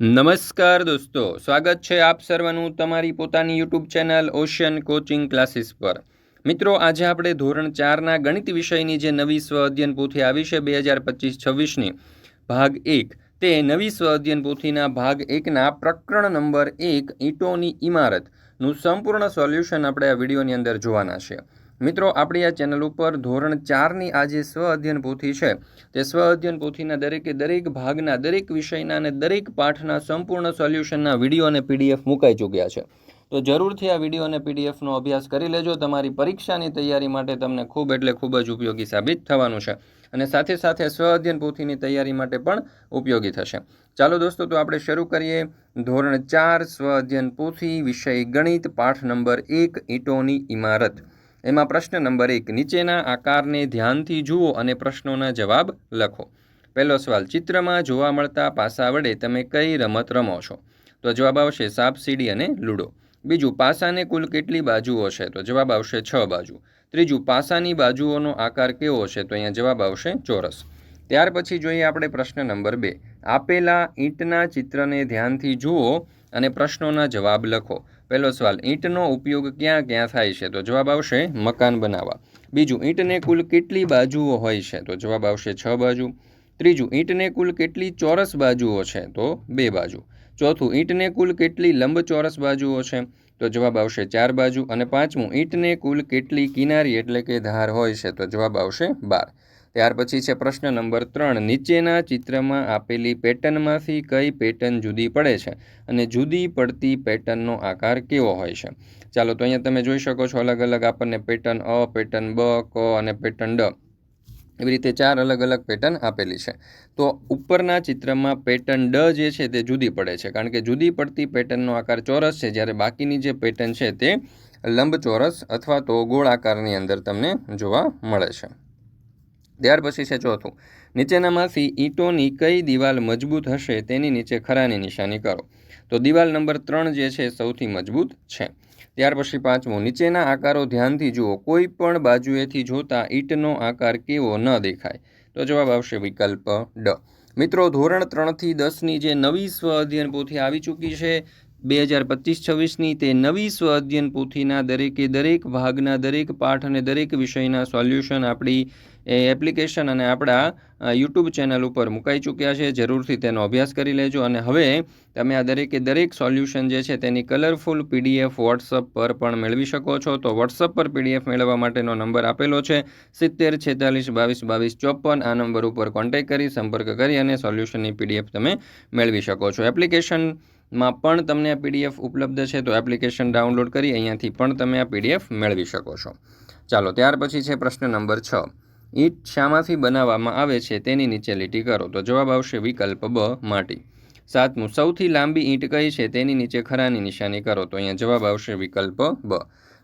નમસ્કાર દોસ્તો, સ્વાગત છે આપ સર્વનું તમારી પોતાની YouTube channel ocean coaching classes પર. મિત્રો, આજે આપણે ધોરણ ચારના ગણિત વિષયની જે નવી સ્વ અધ્યયન પોથી આવી છે બે હજાર પચીસ છવ્વીસની, ભાગ એક, તે નવી સ્વ અધ્યયન પોથીના ભાગ એકના પ્રકરણ નંબર એક, ઈંટોની ઇમારતનું સંપૂર્ણ સોલ્યુશન આપણે આ વિડીયોની અંદર જોવાના છે. મિત્રો, આપણી આ ચેનલ ઉપર ધોરણ ચારની આ જે સ્વ અધ્યયન પોથી છે. તે સ્વ અધ્યયન પોથીના દરેકે દરેક ભાગના, દરેક વિષયના અને દરેક પાઠના સંપૂર્ણ સોલ્યુશનના વીડિયો અને પીડીએફ મુકાઈ ચૂક્યા છે. તો જરૂરથી આ વીડિયો અને પીડીએફનો અભ્યાસ કરી લેજો. તમારી પરીક્ષાની તૈયારી માટે તમને ખૂબ એટલે ખૂબ જ ઉપયોગી સાબિત થવાનું છે અને સાથે સાથે સ્વ અધ્યયન પોથીની તૈયારી માટે પણ ઉપયોગી થશે. ચાલો દોસ્તો, તો આપણે શરૂ કરીએ. ધોરણ ચાર સ્વ અધ્યયન પોથી વિષય ગણિત પાઠ નંબર એક, ઈંટોની ઇમારત. એમાં પ્રશ્ન નંબર એક, નીચેના આકારને ધ્યાનથી જુઓ અને પ્રશ્નોના જવાબ લખો. પહેલો સવાલ, ચિત્રમાં જોવા મળતા પાસા વડે તમે કઈ રમત રમો છો? તો જવાબ આવશે સાપ, સીડી અને લૂડો. બીજું, પાસાને કુલ કેટલી બાજુઓ છે? તો જવાબ આવશે છ બાજુ. ત્રીજું, પાસાની બાજુઓનો આકાર કેવો છે? તો અહીંયા જવાબ આવશે ચોરસ. ત્યાર પછી જોઈએ આપણે પ્રશ્ન નંબર બે. આપેલા ઈંટના ચિત્રને ધ્યાનથી જુઓ અને પ્રશ્નોના જવાબ લખો. પહેલો સવાલ, ઈંટનો ઉપયોગ ક્યાં ક્યાં થાય છે? તો જવાબ આવશે મકાન બનાવવા. બીજું, ઈંટને કુલ કેટલી બાજુઓ હોય છે? તો જવાબ આવશે છ બાજુ. ત્રીજું, ઈંટને કુલ કેટલી ચોરસ બાજુઓ છે? તો બે બાજુ. ચોથું, ઈંટને કુલ કેટલી લંબચોરસ બાજુઓ છે? તો જવાબ આવશે ચાર બાજુ. અને પાંચમું, ઈંટને કુલ કેટલી કિનારી એટલે કે ધાર હોય છે? તો જવાબ આવશે બાર. ત્યાર પછી છે પ્રશ્ન નંબર ત્રણ. નીચેના ચિત્રમાં આપેલી પેટર્નમાંથી કઈ પેટર્ન જુદી પડે છે અને જુદી પડતી પેટર્નનો આકાર કેવો હોય છે? ચાલો તો અહીંયા તમે જોઈ શકો છો અલગ અલગ આપણને પેટર્ન અ, પેટર્ન બ, ક અને પેટર્ન ડ. એવી રીતે ચાર અલગ અલગ પેટર્ન આપેલી છે. તો ઉપરના ચિત્રમાં પેટર્ન ડ જે છે તે જુદી પડે છે. કારણ કે જુદી પડતી પેટર્નનો આકાર ચોરસ છે. જ્યારે બાકીની જે પેટર્ન છે તે લંબચોરસ અથવા તો ગોળ આકારની અંદર તમને જોવા મળે છે. ત્યાર પછી છે ચોથું. નીચેનામાંથી ઈંટોની કઈ દિવાલ મજબૂત હશે તેની નીચે ખરાની નિશાની કરો. તો દિવાલ નંબર ત્રણ જે છે સૌથી મજબૂત છે. ત્યાર પછી પાંચમું, નીચેના આકારો ધ્યાનથી જુઓ. કોઈ પણ બાજુએથી જોતા ઈંટનો આકાર કેવો ન દેખાય. તો જવાબ આવશે વિકલ્પ ડ. મિત્રો, ધોરણ ત્રણથી દસની જે નવી સ્વ અધ્યયન પોથી આવી ચૂકી છે બે હજાર પચીસ છવ્વીસની તે નવી સ્વ અધ્યયન પોથીના દરેકે દરેક ભાગના દરેક પાઠ અને દરેક વિષયના સોલ્યુશન આપણી એપ્લિકેશન અને આપણા યુટ્યુબ ચેનલ ઉપર મુકાઈ ચૂક્યા છે. જરૂરથી તેનો અભ્યાસ કરી લેજો. અને હવે તમે આ દરેકે દરેક સોલ્યુશન જે છે તેની કલરફુલ પીડીએફ વોટ્સઅપ પર પણ મેળવી શકો છો. તો વોટ્સઅપ પર પીડીએફ મેળવવા માટેનો નંબર આપેલો છે. સિત્તેર છેતાલીસ બાવીસ બાવીસ ચોપન. આ નંબર ઉપર કોન્ટેક્ટ કરી, સંપર્ક કરી અને સોલ્યુશનની પીડીએફ તમે મેળવી શકો છો. એપ્લિકેશનમાં પણ તમને આ પીડીએફ ઉપલબ્ધ છે. તો એપ્લિકેશન ડાઉનલોડ કરી અહીંયાથી પણ તમે આ પીડીએફ મેળવી શકો છો. ચાલો, ત્યાર પછી છે પ્રશ્ન નંબર છ. ઈંટ શામાંથી બનાવવામાં આવે છે તેની નીચે લીટી કરો. તો જવાબ આવશે વિકલ્પ બ, માટી. સાતમું, સૌથી લાંબી ઈંટ કઈ છે તેની નીચે ખરાની નિશાની કરો. તો અહીંયા જવાબ આવશે વિકલ્પ બ.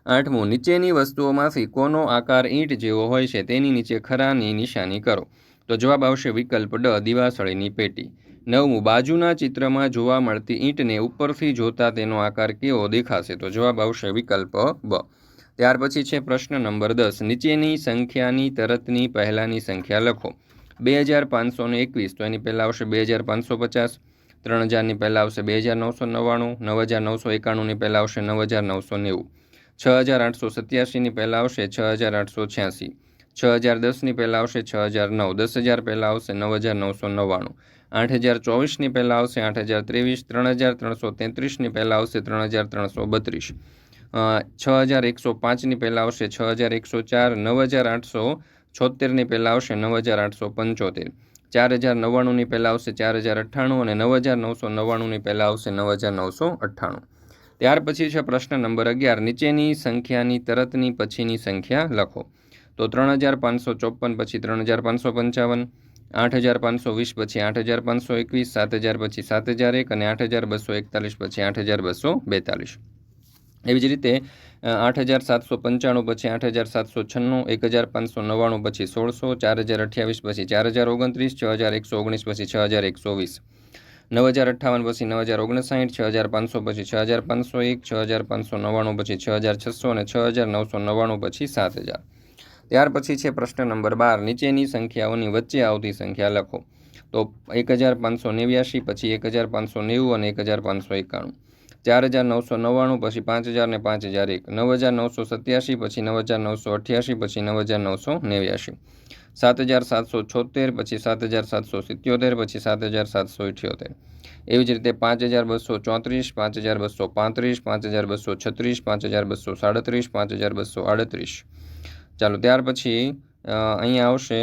આઠમું, નીચેની વસ્તુઓમાંથી કોનો આકાર ઈંટ જેવો હોય છે તેની નીચે ખરાની નિશાની કરો. તો જવાબ આવશે વિકલ્પ ડ, દિવાસળીની પેટી. નવમું, બાજુના ચિત્રમાં જોવા મળતી ઈંટને ઉપરથી જોતા તેનો આકાર કેવો દેખાશે? તો જવાબ આવશે વિકલ્પ બ. ત્યાર પછી છે પ્રશ્ન નંબર દસ. નીચેની સંખ્યાની તરતની પહેલાંની સંખ્યા લખો. બે હજાર પાંચસો એકવીસ, તો એની પહેલાં આવશે બે હજાર પાંચસો પચાસ. ત્રણ હજારની પહેલાં આવશે બે હજાર નવસો નવ્વાણું. નવ હજાર નવસો એકાણુંની પહેલાં આવશે નવ હજાર નવસો નેવું. છ હજાર આઠસો સત્યાસીની પહેલાં આવશે છ હજાર આઠસો છ્યાસી. છ હજાર દસની પહેલાં આવશે છ હજાર નવ. દસ હજાર પહેલાં આવશે નવ હજાર નવસો નવ્વાણું. આઠ હજાર ચોવીસની પહેલાં આવશે આઠ હજાર ત્રેવીસ. ત્રણ હજાર ત્રણસો તેત્રીસની પહેલાં આવશે ત્રણ હજાર ત્રણસો બત્રીસ. છ હજાર એકસો પાંચની પહેલાં આવશે, છ હજાર એકસો ચાર, નવ હજાર આઠસો છોતેરની પહેલાં આવશે, નવ હજાર આઠસો પંચોતેર. ચાર હજાર નવ્વાણુંની પહેલાં આવશે, ચાર હજાર અઠ્ઠાણું અને નવ હજાર નવસો નવ્વાણુંની પહેલાં આવશે, નવ હજાર નવસો અઠ્ઠાણું. ત્યાર પછી છે પ્રશ્ન નંબર અગિયાર, નીચેની સંખ્યાની તરતની પછીની સંખ્યા લખો. તો ત્રણ હજાર પાંચસો ચોપન પછી ત્રણ હજાર પાંચસો પંચાવન, આઠ હજાર પાંચસો વીસ પછી આઠ હજાર પાંચસો એકવીસ, સાત હજાર પછી સાત હજાર એક અને આઠ હજાર બસો એકતાલીસ પછી આઠ હજાર બસો બેતાલીસ. એવી જ રીતે આઠ હજાર સાતસો પંચાણું પછી આઠ હજાર સાતસો છન્નું, એક હજાર પાંચસો નવ્વાણું પછી સોળસો, ચાર હજાર અઠ્યાવીસ પછી ચાર હજાર ઓગણત્રીસ, છ હજાર એકસો ઓગણીસ પછી છ હજાર એકસો વીસ. નવ હજાર અઠ્ઠાવન પછી નવ હજાર ઓગણસાઠ, છ હજાર પાંચસો પછી છ હજાર પાંચસો એક, છ હજાર પાંચસો નવ્વાણું પછી છ હજાર છસો અને છ હજાર નવસો નવ્વાણું પછી સાત હજાર. ત્યાર પછી છે પ્રશ્ન નંબર બાર, નીચેની સંખ્યાઓની વચ્ચે આવતી સંખ્યા લખો. તો એક હજાર પાંચસો નેવ્યાશી પછી એક હજાર પાંચસો નેવું અને એક હજાર પાંચસો એકાણું. ચાર હજાર નવસો નવ્વાણું પછી પાંચ હજાર ને પાંચ હજાર એક નવ હજાર નવસો સત્યાસી પછી નવ હજાર નવસો અઠ્યાસી પછી નવ હજાર નવસો નેવ્યાસી સાત હજાર સાતસો છોતેર પછી સાત હજાર સાતસો સિત્યોતેર પછી સાત હજાર સાતસો ઇઠ્યોતેર એવી જ રીતે પાંચ હજાર બસો ચોત્રીસ પાંચ હજાર બસો પાંત્રીસ પાંચ હજાર બસો છત્રીસ પાંચ હજાર બસો સાડત્રીસ પાંચ હજાર બસો આડત્રીસ ચાલો ત્યાર પછી અહીંયા આવશે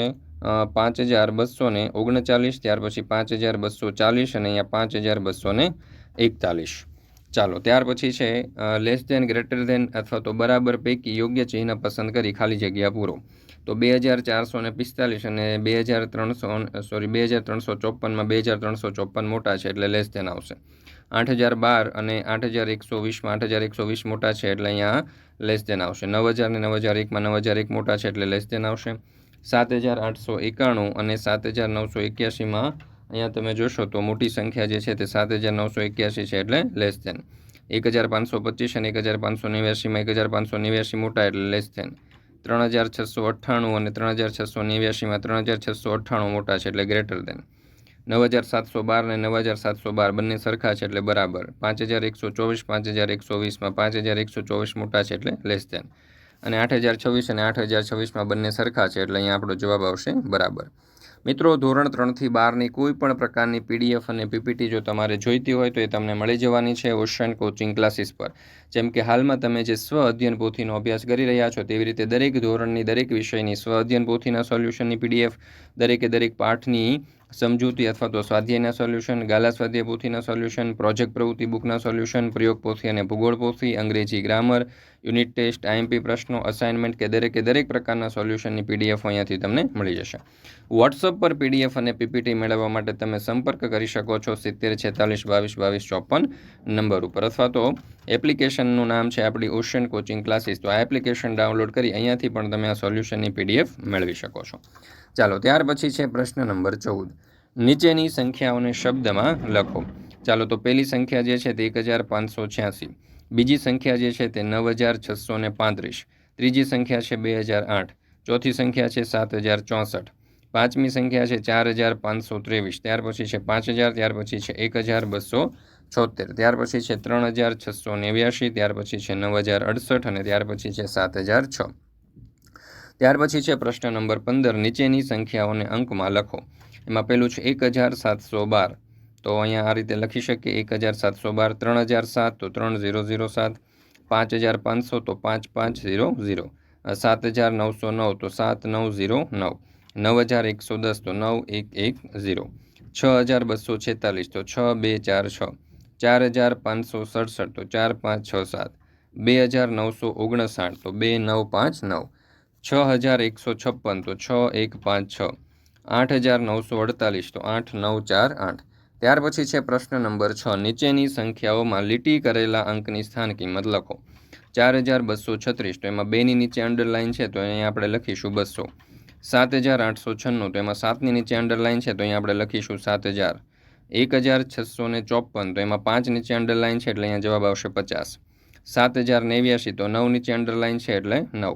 પાંચ હજાર બસો ને ઓગણચાલીસ ત્યાર પછી પાંચ હજાર બસો ચાલીસ અને અહીંયા પાંચ હજાર બસો ને એકતાલીસ ચાલો, ત્યાર પછી છે લેસ ધેન ગ્રેટર ધેન અથવા તો બરાબર પૈકી યોગ્ય ચિહ્ન પસંદ કરી ખાલી જગ્યા પૂરો. તો બે હજાર ચારસો ને પિસ્તાલીસ અને બે હજાર ત્રણસો સોરી બે હજાર ત્રણસો ચોપનમાં બે હજાર ત્રણસો ચોપન મોટા છે એટલે લેસ ધેન આવશે. આઠ હજાર બાર અને આઠ હજાર એકસો વીસમાં આઠ હજાર એકસો વીસ મોટા છે એટલે અહીંયા લેસ ધેન આવશે. નવ હજાર ને નવ હજાર એકમાં નવ હજાર એક મોટા છે એટલે લેસ ધેન આવશે. સાત હજાર આઠસો એકાણું અને સાત હજાર નવસો એક્યાસીમાં અહીંયા તમે જોશો તો મોટી સંખ્યા જે છે તે સાત હજાર નવસો એક્યાસી છે એટલે લેસ ધેન એક હજાર પાંચસો પચીસ અને એક હજાર પાંચસો નેવ્યાસીમાં એક હજાર પાંચસો નેવ્યાસી મોટા એટલે લેસ ધેન ત્રણ હજાર છસો અઠ્ઠાણું અને ત્રણ હજાર છસો નેવ્યાસીમાં ત્રણ હજાર છસો અઠ્ઠાણું મોટા છે એટલે ગ્રેટર દેન નવ હજાર સાતસો બાર અને નવ હજાર સાતસો બાર બંને સરખા છે એટલે બરાબર. પાંચ હજાર એકસો ચોવીસ, પાંચ હજાર એકસો વીસમાં પાંચ હજાર એકસો ચોવીસ મોટા છે એટલે લેસ ધેન અને આઠ હજાર છવ્વીસ અને આઠ હજાર છવ્વીસમાં બંને સરખા છે એટલે અહીંયા આપણો જવાબ આવશે બરાબર. મિત્રો, ધોરણ ત્રણથી બારની કોઈ પણ પ્રકારની પીડીએફ અને પીપીટી જો તમારે જોઈતી હોય તો એ તમને મળી જવાની છે ઓશન કોચિંગ ક્લાસીસ પર. જેમ કે હાલમાં તમે જે સ્વ અધ્યયન પોથીનો અભ્યાસ કરી રહ્યા છો તેવી રીતે દરેક ધોરણની, દરેક વિષયની સ્વ અધ્યયન પોથીના સોલ્યુશનની પીડીએફ દરેકે દરેક પાઠની સમજૂતી અથવા તો સ્વાધ્યાયના સોલ્યુશન, ગાલા સ્વાધ્યાય પોથીના સોલ્યુશન, પ્રોજેક્ટ પ્રવૃત્તિ બુકના સોલ્યુશન, પ્રયોગ પોથી અને ભૂગોળ પોથી, અંગ્રેજી ગ્રામર યુનિટ ટેસ્ટ આઈએમપી પ્રશ્નો અસાઇનમેન્ટ કે દરેકે દરેક પ્રકારના સોલ્યુશનની પીડીએફ અહીંયાથી તમને મળી જશે. વોટ્સઅપ પર પીડીએફ અને પીપીટી મેળવવા માટે તમે સંપર્ક કરી શકો છો સિત્તેર, છેતાલીસ, બાવીસ બાવીસ, ચોપન નંબર ઉપર. અથવા તો એપ્લિકેશનનું નામ છે આપણી ઓશિયન કોચિંગ ક્લાસીસ તો આ એપ્લિકેશન ડાઉનલોડ કરી અહીંયાથી પણ તમે આ સોલ્યુશનની પીડીએફ મેળવી શકો છો. ચાલો, ત્યાર પછી છે પ્રશ્ન નંબર ચૌદ. નીચેની સંખ્યાઓને શબ્દમાં લખો. ચાલો, તો પહેલી સંખ્યા જે છે તે એક હજાર પાંચસો છ્યાસી. બીજી સંખ્યા જે છે તે નવ હજાર છસો ને પાંત્રીસ. ત્રીજી સંખ્યા છે બે હજાર આઠ. ચોથી સંખ્યા છે સાત હજાર ચોસઠ. પાંચમી સંખ્યા છે ચાર હજાર પાંચસો ત્રેવીસ. ત્યાર પછી છે પાંચ હજાર, ત્યાર પછી છે એક હજાર બસો છોતેર. ત્યાર પછી છે ત્રણ હજાર છસો નેવ્યાસી ત્યાર પછી છે નવ હજાર અડસઠ અને ત્યાર પછી છે સાત હજાર છ. ત્યાર પછી છે પ્રશ્ન નંબર પંદર. નીચેની સંખ્યાઓને અંકમાં લખો. એમાં પેલું છે એક હજાર સાતસો બાર. તો અહીંયા આ રીતે લખી શકીએ, એક હજાર સાતસો બાર, ત્રણ હજાર સાત, તો ત્રણ ઝીરો ઝીરો સાત, પાંચ હજાર પાંચસો, તો પાંચ પાંચ ઝીરો ઝીરો. સાત હજાર નવસો નવ, તો સાત નવ ઝીરો નવ. નવ હજાર એકસો દસ, તો નવ એક એક ઝીરો. છ હજાર બસો છેતાલીસ, તો છ બે ચાર છ. ચાર હજાર પાંચસો સડસઠ, તો ચાર પાંચ છ સાત. બે હજાર નવસો ઓગણસાઠ, તો બે નવ પાંચ નવ. છ હજાર એકસો છપ્પન, તો છ એક પાંચ છ. આઠ હજાર નવસો અડતાલીસ, તો આઠ નવ ચાર આઠ. ત્યાર પછી છે પ્રશ્ન નંબર છ. નીચેની સંખ્યાઓમાં લીટી કરેલા અંકની સ્થાન કિંમત લખો. ચાર હજાર બસો છત્રીસ. તો એમાં બેની નીચે અંડરલાઇન છે, તો અહીંયા આપણે લખીશું બસો. સાત હજાર આઠસો છન્નું. તો એમાં સાતની નીચે અંડરલાઇન છે, તો અહીંયા આપણે લખીશું સાત હજાર. એક હજાર છસો ને ચોપન તો એમાં પાંચ નીચે અંડરલાઇન છે, એટલે અહીંયા જવાબ આવશે પચાસ. સાત હજાર નેવ્યાસી તો નવ નીચે અંડરલાઇન છે, એટલે નવ.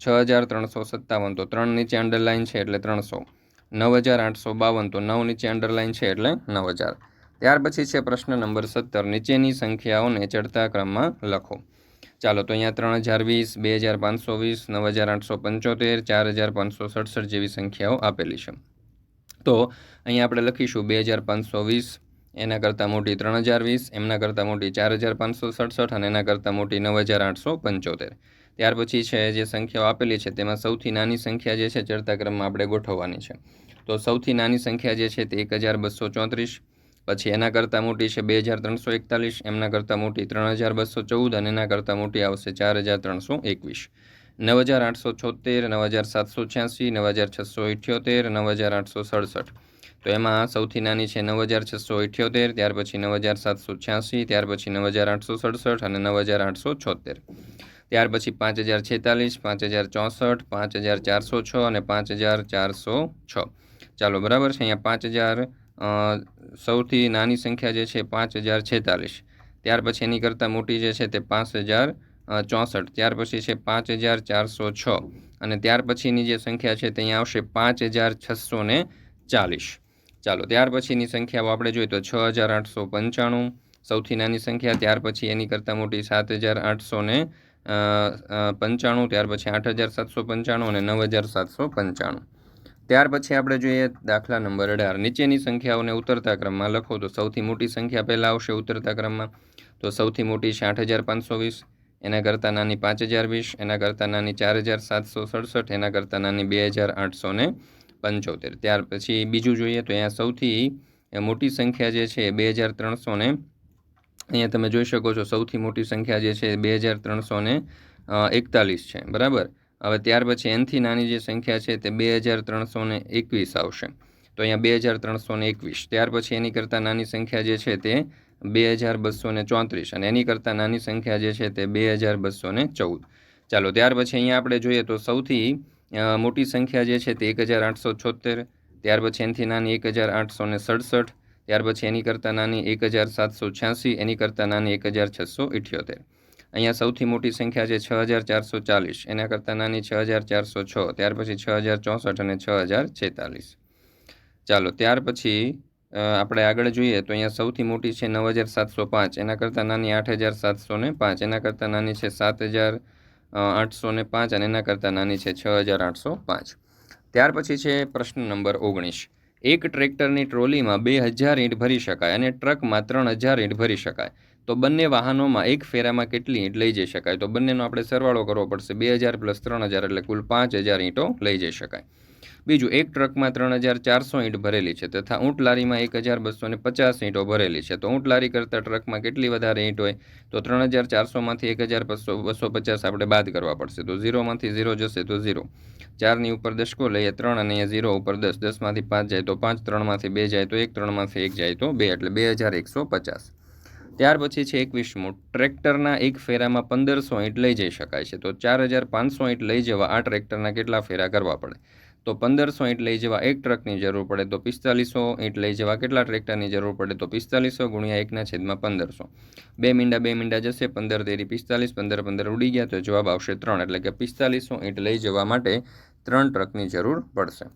છ હજાર ત્રણસો સત્તાવન. તો ત્રણ નીચે અંડરલાઇન છે, એટલે ત્રણસો. નવ હજાર આઠસો બાવન તો નવ નીચે અંડરલાઇન છે એટલે નવ હજાર. ત્યાર પછી છે પ્રશ્ન નંબર સત્તર. નીચેની સંખ્યાઓને ચડતા ક્રમમાં લખો. ચાલો તો અહીંયા ત્રણ હજાર વીસ, બે હજાર પાંચસો વીસ, નવ હજાર આઠસો પંચોતેર, ચાર હજાર પાંચસો સડસઠ જેવી સંખ્યાઓ આપેલી છે. તો અહીંયા આપણે લખીશું બે હજાર પાંચસો વીસ, એના કરતાં મોટી ત્રણ હજાર વીસ, એમના કરતાં મોટી ચાર હજાર પાંચસો સડસઠ અને એના કરતાં મોટી નવ હજાર આઠસો પંચોતેર. ત્યાર પછી છે, જે સંખ્યાઓ આપેલી છે, તેમાં સૌથી નાની સંખ્યા જે છે ચડતા ક્રમમાં આપણે ગોઠવવાની છે. તો સૌથી નાની સંખ્યા જે છે, તે એક હજાર બસો ચોત્રીસ, પછી એના કરતાં મોટી છે, બે હજાર ત્રણસો એકતાલીસ, એમના કરતાં મોટી ત્રણ હજાર બસો ચૌદ અને એના કરતાં મોટી આવશે ચાર હજાર ત્રણસો એકવીસ. નવ હજાર આઠસો છોતેર નવ હજાર સાતસો છ્યાસી, નવ હજાર છસો ઇઠ્યોતેર નવ હજાર આઠસો સડસઠ. તો એમાં સૌથી નાની છે, નવ હજાર છસો ઇઠ્યોતેર ત્યાર પછી નવ હજાર સાતસો છ્યાસી, ત્યાર પછી નવ હજાર આઠસો સડસઠ અને નવ હજાર આઠસો છોતેર ત્યાર પછી પાંચ હજાર છેતાલીસ, પાંચ હજાર ચોસઠ, પાંચ હજાર ચારસો છ અને પાંચ હજાર ચારસો છ. ચાલો, બરાબર છે? અહીંયા પાંચ હજાર સૌથી નાની સંખ્યા જે છે પાંચ હજાર છેતાલીસ. ત્યાર પછી એની કરતાં મોટી જે છે તે પાંચ હજાર ચોસઠ. ત્યાર પછી છે પાંચ હજાર ચારસો છ. અને ત્યાર પછીની જે સંખ્યા છે તે અહીંયા આવશે પાંચ હજાર છસો ને ચાલીસ. ચાલો ત્યાર પછીની સંખ્યાઓ આપણે જોઈએ તો છ હજાર આઠસો પંચાણું. સૌથી નાની સંખ્યા ત્યાર પછી એની કરતાં મોટી સાત હજાર આઠસો ને પંચાણું, ત્યાર પછી આઠ હજાર સાતસો પંચાણું અને નવ હજાર સાતસો પંચાણું. ત્યાર પછી આપણે જોઈએ દાખલા નંબર અઢાર. નીચેની સંખ્યાઓને ઉતરતા ક્રમમાં લખો તો સૌથી મોટી સંખ્યા પહેલાં આવશે ઉતરતા ક્રમમાં. તો સૌથી મોટી છે આઠ હજાર પાંચસો વીસ, એના કરતાં નાની પાંચ હજાર વીસ, એના કરતાં નાની ચાર હજાર સાતસો સડસઠ, એના કરતાં નાની બે હજાર આઠસો ને પંચોતેર. ત્યાર પછી બીજું જોઈએ તો અહીંયા સૌથી મોટી સંખ્યા જે છે બે હજાર ત્રણસો ને અહીંયા તમે જોઈ શકો છો સૌથી મોટી સંખ્યા જે છે બે હજાર ત્રણસો ને એકતાલીસ છે. બરાબર? હવે ત્યાર પછી એનથી નાની જે સંખ્યા છે તે બે હજાર ત્રણસો ને એકવીસ આવશે. તો અહીંયા બે હજાર ત્રણસો ને એકવીસ. ત્યાર પછી એની કરતાં નાની સંખ્યા જે છે તે બે હજાર બસો ને ચોત્રીસ અને એની કરતાં નાની સંખ્યા જે છે તે બે હજાર બસો ને ચૌદ. ચાલો, ત્યાર પછી અહીંયા આપણે જોઈએ તો સૌથી મોટી સંખ્યા જે છે તે એક હજાર આઠસો છોતેર ત્યાર પછી એનથી નાની એક હજાર આઠસો ને સડસઠ ત્યાર પછી એની કરતાં નાની એક હજાર સાતસો છ્યાસી, એની કરતાં નાની એક હજાર છસો ઇઠ્યોતેર. અહીંયા સૌથી મોટી સંખ્યા છે છ હજાર ચારસો ચાલીસ, એના કરતાં નાની છ હજાર ચારસો છ, ત્યાર પછી છ હજાર ચોસઠ અને છ હજાર છેતાલીસ. ચાલો, ત્યાર પછી આપણે આગળ જોઈએ તો અહીંયા સૌથી મોટી છે નવ હજાર સાતસો પાંચ, એના કરતાં નાની આઠ હજાર સાતસો ને પાંચ, એના કરતાં નાની છે સાત હજાર આઠસો ને પાંચ અને એના કરતાં નાની છે છ હજાર આઠસો પાંચ. ત્યાર પછી છે પ્રશ્ન નંબર ઓગણીસ. એક ટ્રેક્ટરની ટ્રોલીમાં બે હજાર ઈંટ ભરી શકાય અને ટ્રકમાં ત્રણ હજાર ઈંટ ભરી શકાય. તો બંને વાહનોમાં એક ફેરામાં કેટલી ઈંટ લઈ જઈ શકાય? તો બંનેનો આપણે સરવાળો કરવો પડશે બે હજાર પ્લસ ત્રણ હજાર એટલે કુલ પાંચ હજાર ઈંટો લઈ જઈ શકાય. બીજું, એક ટ્રકમાં ત્રણ હજાર ચારસો ઈંટ ભરેલી છે તથા ઊંટ લારીમાં એક હજાર બસો ને પચાસ ઈંટો ભરેલી છે. તો ઊંટ લારી કરતાં ટ્રકમાં કેટલી વધારે ઈંટ હોય? તો ત્રણ હજાર ચારસોમાંથી એક હજાર બસો બસો પચાસ આપણે બાદ કરવા પડશે. તો ઝીરોમાંથી ઝીરો જશે તો ઝીરો. ચારની ઉપર દશકો લઈએ ત્રણ અને ઝીરો ઉપર દસ. દસમાંથી પાંચ જાય તો પાંચ, ત્રણમાંથી બે જાય તો એક, ત્રણમાંથી એક જાય તો બે. એટલે બે હજાર એકસો પચાસ. ત્યાર પછી છે એકવીસમું. ટ્રેક્ટરના એક ફેરામાં પંદરસો ઈંટ લઈ જઈ શકાય છે. તો ચાર હજાર પાંચસો ઈંટ લઈ જવા આ ટ્રેક્ટરના કેટલા ફેરા કરવા પડે? તો પંદરસો ઈંટ લઈ જવા એક ટ્રકની જરૂર પડે તો પિસ્તાલીસો ઈંટ લઈ જવા કેટલા ટ્રેક્ટરની જરૂર પડે તો પિસ્તાલીસો ગુણ્યા એકના છેદમાં પંદરસો. બે મીંડા બે મીંડા જશે, પંદર તેરી પિસ્તાલીસ, પંદર પંદર ઉડી ગયા તો જવાબ આવશે ત્રણ, એટલે કે પિસ્તાલીસો ઈંટ લઈ જવા માટે ત્રણ ટ્રકની જરૂર પડશે.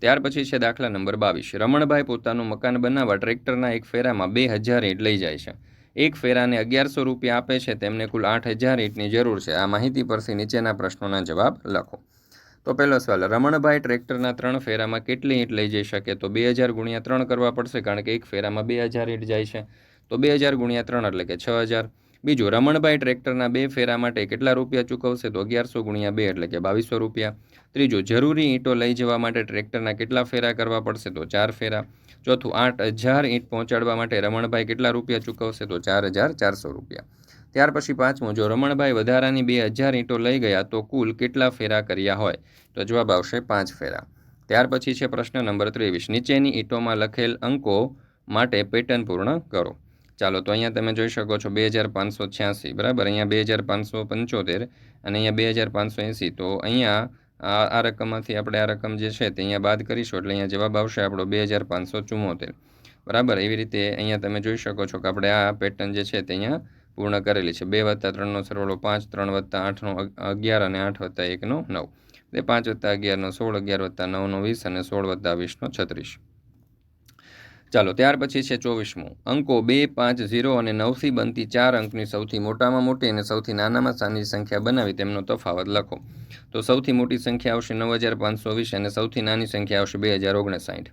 ત્યાર પછી છે દાખલા નંબર બાવીસ. રમણભાઈ પોતાનું મકાન બનાવવા ટ્રેક્ટરના એક ફેરામાં બે હજાર ઈંટ લઈ જાય છે. એક ફેરાને અગિયારસો રૂપિયા આપે છે, તેમને કુલ આઠ હજાર ઈંટની જરૂર છે. આ માહિતી પરથી નીચેના પ્રશ્નોના જવાબ લખો. તો પહેલો સવાલ, રમણભાઈ ટ્રેક્ટરના ત્રણ ફેરામાં કેટલી ઈંટ લઈ જઈ શકે? તો બે હજાર ગુણ્યા ત્રણ કરવા પડશે કારણ કે એક ફેરામાં બે હજાર ઈંટ જાય છે. તો બે હજાર ગુણ્યા ત્રણ એટલે કે છ હજાર. બીજું, રમણભાઈ ટ્રેક્ટરના બે ફેરા માટે કેટલા રૂપિયા ચૂકવશે? તો અગિયારસો ગુણ્યા બે એટલે કે બાવીસો રૂપિયા. ત્રીજું, જરૂરી ઈંટો લઈ જવા માટે ટ્રેક્ટરના કેટલા ફેરા કરવા પડશે? તો ચાર ફેરા. ચોથું, આઠ હજાર ઈંટ પહોંચાડવા માટે રમણભાઈ કેટલા રૂપિયા ચૂકવશે? તો ચાર હજાર ચારસો રૂપિયા. ત્યાર પછી પાંચમું, જો રમણભાઈ વધારાની બે હજાર ઈંટો લઈ ગયા તો કુલ કેટલા ફેરા કર્યા હોય? તો જવાબ આવશે પાંચ ફેરા. ત્યાર પછી છે પ્રશ્ન નંબર ત્રેવીસ. નીચેની ઈંટોમાં લખેલ અંકો માટે પેટર્ન પૂર્ણ કરો. ચાલો, તો અહીંયા તમે જોઈ શકો છો બે હજાર પાંચસો છ્યાસી, બરાબર? અહીંયા બે હજાર પાંચસો પંચોતેર અને અહીંયા બે હજાર પાંચસો એંસી. તો અહીંયા આ આ રકમમાંથી આપણે આ રકમ જે છે તે અહીંયા બાદ કરીશું એટલે અહીંયા જવાબ આવશે આપણો બે હજાર પાંચસો ચુમ્મોતેર બરાબર? એવી રીતે અહીંયા તમે જોઈ શકો છો કે આપણે આ પેટર્ન જે છે તે અહીંયા પૂર્ણ કરેલી છે. બે વત્તા ત્રણનો સરવાળો પાંચ, ત્રણ વત્તા આઠનો અગિયાર અને આઠ વત્તા એકનો નવ. એટલે પાંચ વત્તા અગિયારનો સોળ, અગિયાર વત્તા નવનો વીસ અને સોળ વત્તા વીસનો છત્રીસ. ચાલો, ત્યાર પછી છે ચોવીસમું. અંકો બે, પાંચ, ઝીરો અને નવથી બનતી ચાર અંકની સૌથી મોટામાં મોટી અને સૌથી નાનામાં નાની સંખ્યા બનાવી તેમનો તફાવત લખો. તો સૌથી મોટી સંખ્યા આવશે નવ હજાર પાંચસો વીસ અને સૌથી નાની સંખ્યા આવશે બે હજાર ઓગણસાઠ.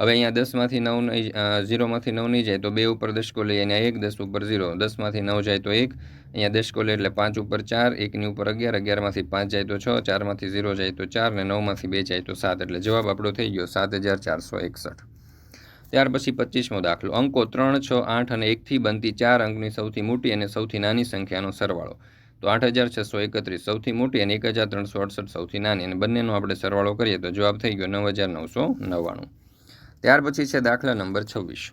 હવે અહીંયા દસમાંથી નવ નહીં ઝીરોમાંથી નવ નહીં જાય તો બે ઉપર દશકો લઈએ અને એક દસ ઉપર ઝીરો. દસમાંથી નવ જાય તો એક, અહીંયા દશકો લે એટલે પાંચ ઉપર ચાર, એકની ઉપર અગિયાર, અગિયારમાંથી પાંચ જાય તો છ, ચારમાંથી ઝીરો જાય તો ચાર ને નવમાંથી બે જાય તો સાત. એટલે જવાબ આપણો થઈ ગયો સાત હજાર ચારસો એકસઠ. ત્યાર પછી પચીસમો દાખલો. અંકો ત્રણ, છ, આઠ અને એકથી બનતી ચાર અંકની સૌથી મોટી અને સૌથી નાની સંખ્યાનો સરવાળો. તો આઠ હજાર છસો એકત્રીસ સૌથી મોટી અને એક હજાર ત્રણસો અડસઠ સૌથી નાની. અને બંનેનો આપણે સરવાળો કરીએ તો જવાબ થઈ ગયો નવ હજાર નવસો નવ્વાણું. ત્યાર પછી છે દાખલા નંબર છવ્વીસ.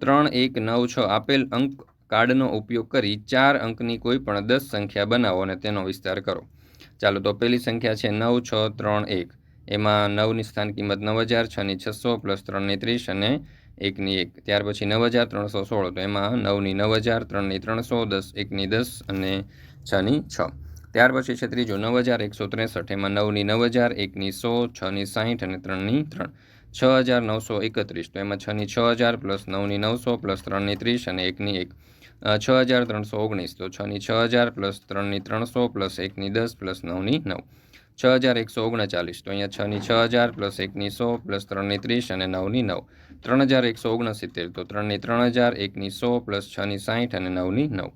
ત્રણ એક નવ છ આપેલ અંક કાર્ડનો ઉપયોગ કરી ચાર અંકની કોઈ પણ દસ સંખ્યા બનાવો અને તેનો વિસ્તાર કરો. ચાલો તો પહેલી સંખ્યા છે નવ છ ત્રણ એક. એમાં નવની સ્થાન કિંમત નવ હજાર, છની છસો પ્લસ ત્રણની ત્રીસ અને એકની એક. ત્યાર પછી નવ હજાર ત્રણસો સોળ, તો એમાં નવની નવ હજાર, ત્રણની ત્રણસો, દસ, એકની દસ અને છની છ. ત્યાર પછી છે ત્રીજો નવ હજાર એકસો ત્રેસઠ, એમાં નવની નવ હજાર, એકની સો, છની સાહીઠ અને ત્રણની ત્રણ. છ હજાર નવસો એકત્રીસ. તો એમાં છની છ હજાર પ્લસ નવની નવસો પ્લસ ત્રણની ત્રીસ અને એકની એક. છ હજાર ત્રણસો ઓગણીસ. તો છની છ હજાર પ્લસ ત્રણની ત્રણસો પ્લસ એકની દસ પ્લસ નવની નવ. છ હજાર એકસો ઓગણચાલીસ. તો અહીંયા છની છ હજાર પ્લસ એકની સો પ્લસ ત્રણની ત્રીસ અને નવની નવ. ત્રણ હજાર એકસો ઓગણસિત્તેર. તો ત્રણની ત્રણ હજાર એકની સો પ્લસ છની સાઠ અને નવની નવ.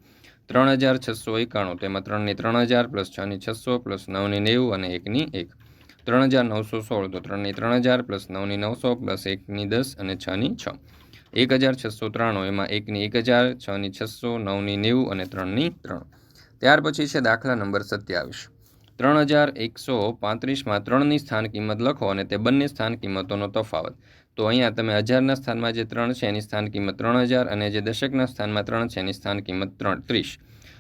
ત્રણ હજાર છસો એકાણું. તેમાં ત્રણની ત્રણ હજાર પ્લસ છની છસો પ્લસ નવની નેવું અને એકની એક. ત્રણ હજાર નવસો સોળ, તો ત્રણની ત્રણ હજાર પ્લસ નવની નવસો, પ્લસ એકની દસ અને છની છ. એક હજાર છસો ત્રાણું, એમાં એકની એક હજાર, છની છસો, નવની નેવું અને ત્રણની ત્રણ. ત્યાર પછી છે દાખલા નંબર સત્યાવીસ. ત્રણ હજાર એકસો પાંત્રીસમાં ત્રણની સ્થાન કિંમત લખો અને તે બંને સ્થાન કિંમતોનો તફાવત. તો અહીંયા તમે હજારના સ્થાનમાં જે ત્રણ છે એની સ્થાન કિંમત ત્રણ હજાર અને જે દશકના સ્થાનમાં ત્રણ છે એની સ્થાન કિંમત ત્રણ, ત્રીસ.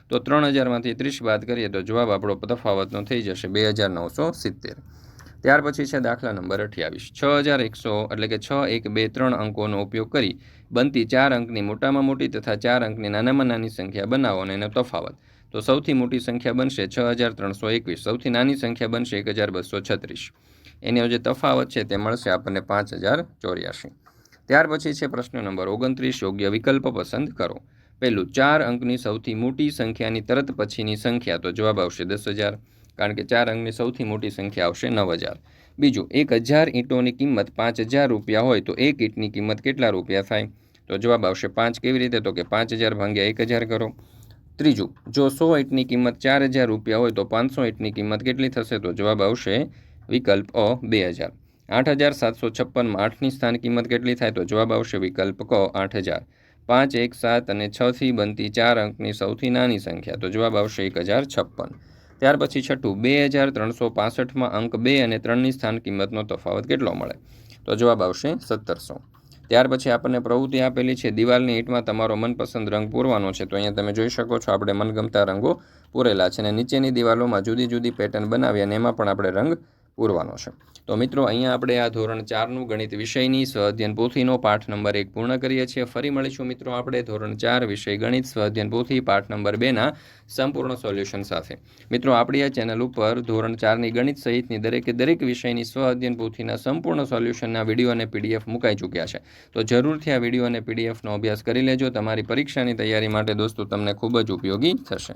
તો ત્રણ હજારમાંથી ત્રીસ બાદ કરીએ તો જવાબ આપણો તફાવતનો થઈ જશે બે હજાર નવસો સિત્તેર. ત્યાર પછી છે દાખલા નંબર અઠ્યાવીસ. છ હજાર એકસો એટલે કે છ, એક, બે, ત્રણ અંકોનો ઉપયોગ કરી બનતી ચાર અંકની મોટામાં મોટી તથા ચાર અંકની નાનામાં નાની સંખ્યા બનાવો અને એનો તફાવત. તો સૌથી મોટી સંખ્યા બનશે છ હજાર ત્રણસો એકવીસ. સૌથી નાની સંખ્યા બનશે એક હજાર બસો છત્રીસ. એનો જે તફાવત છે તે મળશે આપણને પાંચ હજાર ચોર્યાસી. ત્યાર પછી છે પ્રશ્ન નંબર ઓગણત્રીસ. યોગ્ય વિકલ્પ પસંદ કરો. પહેલું, ચાર અંકની સૌથી મોટી સંખ્યાની તરત પછીની સંખ્યા. તો જવાબ આવશે દસ હજાર. કારણ કે ચાર અંકની સૌથી મોટી સંખ્યા આવશે નવ હજાર. બીજું, એક હજાર ઈંટોની કિંમત પાંચ હજાર રૂપિયા હોય તો એક ઈંટની કિંમત કેટલા રૂપિયા થાય? તો જવાબ આવશે પાંચ કેવી રીતે? તો કે પાંચ હજાર ભાંગ્યા એક હજાર કરો. ત્રીજું, જો સો ઈંટની કિંમત ચાર હજાર રૂપિયા હોય તો પાંચસો ઈંટની કિંમત કેટલી થશે? તો જવાબ આવશે વિકલ્પ અ, બે હજાર. આઠ હજાર સાતસો છપ્પનમાં આઠની સ્થાન કિંમત કેટલી થાય? તો જવાબ આવશે વિકલ્પ ક, આઠ હજાર. પાંચ, એક, સાત અને છથી બનતી ચાર અંકની સૌથી નાની સંખ્યા. તો જવાબ આવશે એક હજાર છપ્પન. ત્યાર પછી છઠ્ઠું, બે હજાર ત્રણસો પાસઠમાં અંક બે અને ત્રણની સ્થાન કિંમતનો તફાવત કેટલો મળે? તો જવાબ આવશે સત્તરસો. ત્યાર પછી આપણને પ્રવૃત્તિ આપેલી છે, દિવાલની ઈંટમાં તમારો મનપસંદ રંગ પૂરવાનો છે. તો અહીંયા તમે જોઈ શકો છો, આપણે મનગમતા રંગો પૂરેલા છે અને નીચેની દિવાલોમાં જુદી જુદી પેટર્ન બનાવી અને એમાં પણ આપણે રંગ પૂરવાનો છે. તો મિત્રો, અહીંયા આપણે આ ધોરણ ચારનું ગણિત વિષયની સ્વઅધ્યયન પોથીનો પાઠ નંબર એક પૂર્ણ કરીએ છીએ. ફરી મળીશું મિત્રો આપણે ધોરણ ચાર વિષય ગણિત સ્વઅધ્યયન પોથી પાઠ નંબર બેના સંપૂર્ણ સોલ્યુશન સાથે. મિત્રો, આપણી આ ચેનલ ઉપર ધોરણ ચારની ગણિત સહિતની દરેકે દરેક વિષયની સ્વઅધ્યયન પોથીના સંપૂર્ણ સોલ્યુશનના વીડિયો અને પીડીએફ મુકાઈ ચૂક્યા છે. તો જરૂરથી આ વીડિયો અને પીડીએફનો અભ્યાસ કરી લેજો. તમારી પરીક્ષાની તૈયારી માટે દોસ્તો, તમને ખૂબ જ ઉપયોગી થશે.